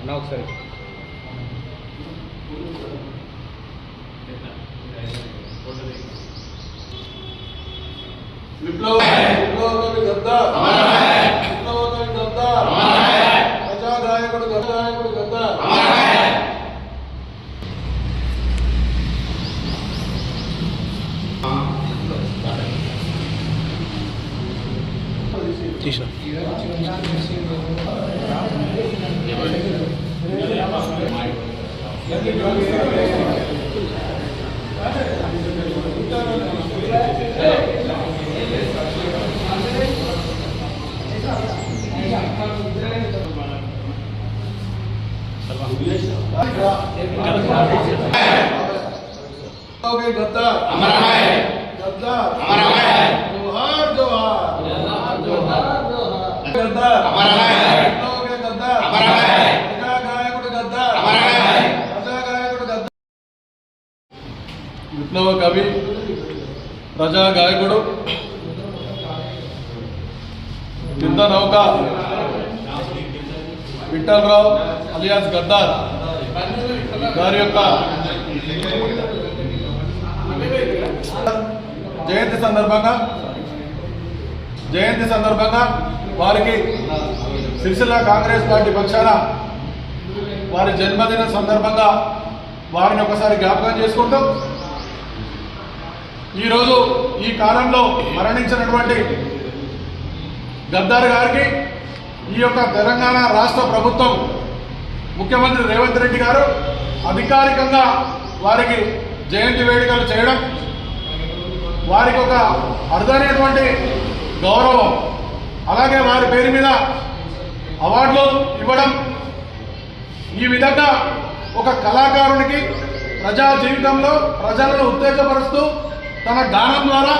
అన్నా ఒకసారి. విప్లవ విప్లవ తీసిన विप्लव के गद्दार अमर है गद्दार अमर है గద్ద విప్లవ గాయకుడు గద్ద ప్రజా గాయకుడు గద్ద కవి ప్రజా గాయకుడు కింద నౌక విఠలరావు అలియాస్ గద్దార్ గారి యొక్క జయంతి సందర్భంగా జయంతి సందర్భంగా వారికి సిరిసిల్ల కాంగ్రెస్ పార్టీ పక్షాన వారి జన్మదిన సందర్భంగా వారిని ఒకసారి జ్ఞాపకం చేసుకుంటూ ఈరోజు ఈ కాలంలో మరణించినటువంటి గద్దార్ గారికి ఈ యొక్క తెలంగాణ రాష్ట్ర ప్రభుత్వం ముఖ్యమంత్రి రేవంత్ రెడ్డి గారు అధికారికంగా వారికి జయంతి వేడుకలు చేయడం వారికి ఒక అరుదైనటువంటి గౌరవం అలాగే వారి పేరు మీద అవార్డులు ఇవ్వడం ఈ విధంగా ఒక కళాకారునికి ప్రజా జీవితంలో ప్రజలను ఉత్తేజపరుస్తూ తన గానం ద్వారా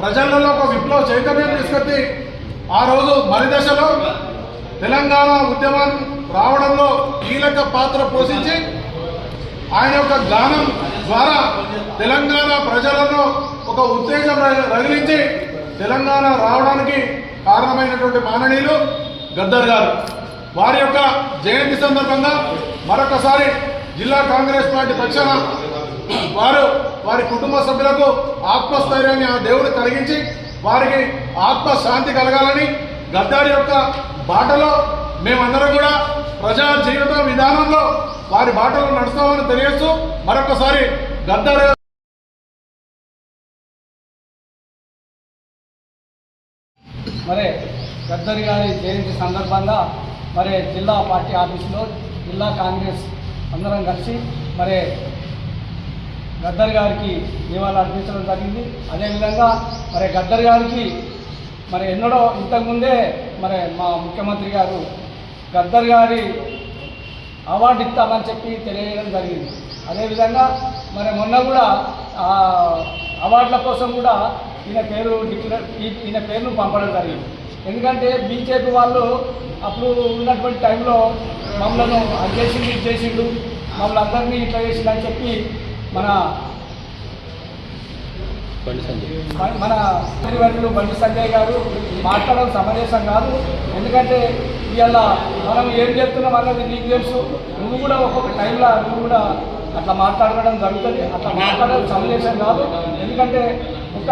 ప్రజలలో ఒక విప్లవ చైతన్యం తీసుకొచ్చి ఆ రోజు మరి దశలో తెలంగాణ ఉద్యమం రావడంలో కీలక పాత్ర పోషించి ఆయన యొక్క గానం ద్వారా తెలంగాణ ప్రజలలో ఒక ఉత్తేజం ర- రగిలించి తెలంగాణ రావడానికి కారణమైనటువంటి మాననీయులు గద్దర్ గారు. వారి యొక్క జయంతి సందర్భంగా మరొకసారి జిల్లా కాంగ్రెస్ పార్టీ పక్షాన వారు వారి కుటుంబ సభ్యులకు ఆత్మస్థైర్యాన్ని ఆ దేవుడు కలిగించి వారికి ఆత్మశాంతి కలగాలని గద్దారి యొక్క బాటలో మేమందరం కూడా ప్రజా జీవిత విధానంలో వారి బాటలో నడుస్తామని తెలియజేస్తూ మరొకసారి గద్దారి మరి గద్దరి గారి జయంతి సందర్భంగా మరి జిల్లా పార్టీ ఆఫీసులో జిల్లా కాంగ్రెస్ అందరం కలిసి మరి గద్దర్ గారికి నివాళులు అర్పించడం జరిగింది. అదేవిధంగా మరి గద్దర్ గారికి మరి ఎన్నడో ఇంతకుముందే మరి మా ముఖ్యమంత్రి గారు గద్దర్ గారి అవార్డు ఇస్తామని చెప్పి తెలియజేయడం జరిగింది. అదేవిధంగా మరి మొన్న కూడా అవార్డుల కోసం కూడా ఈయన పేరు డిక్లేర్ ఈయన పేరును పంపడం జరిగింది. ఎందుకంటే బీజేపీ వాళ్ళు అప్పుడు ఉన్నటువంటి టైంలో మమ్మల్ని అది చేసిండు ఇది చేసిండు మమ్మల్ని అందరినీ ఇట్లా చేసిండు అని చెప్పి మన మన- మంత్రివర్యులు బండి సంజయ్ గారు మాట్లాడడం సమంజసం కాదు. ఎందుకంటే ఇవాళ మనం ఏం చెప్తున్నాం అన్నది నీకు తెలుసు. నువ్వు కూడా ఒక్కొక్క టైంలో నువ్వు కూడా అట్లా మాట్లాడడం జరుగుతుంది. అట్లా మాట్లాడడం సమంజసం కాదు. ఎందుకంటే ఒక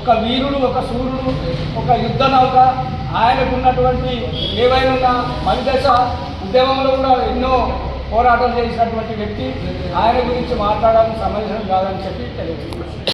ఒక వీరుడు ఒక సూర్యుడు ఒక యుద్ధ నౌక ఆయనకు ఉన్నటువంటి ఏవైనా ఉన్న మలిదశ ఉద్యమంలో కూడా ఎన్నో పోరాటం చేసినటువంటి వ్యక్తి ఆయన గురించి మాట్లాడాలని సమంజసం కాదని చెప్పి తెలియజేస్తున్నాను.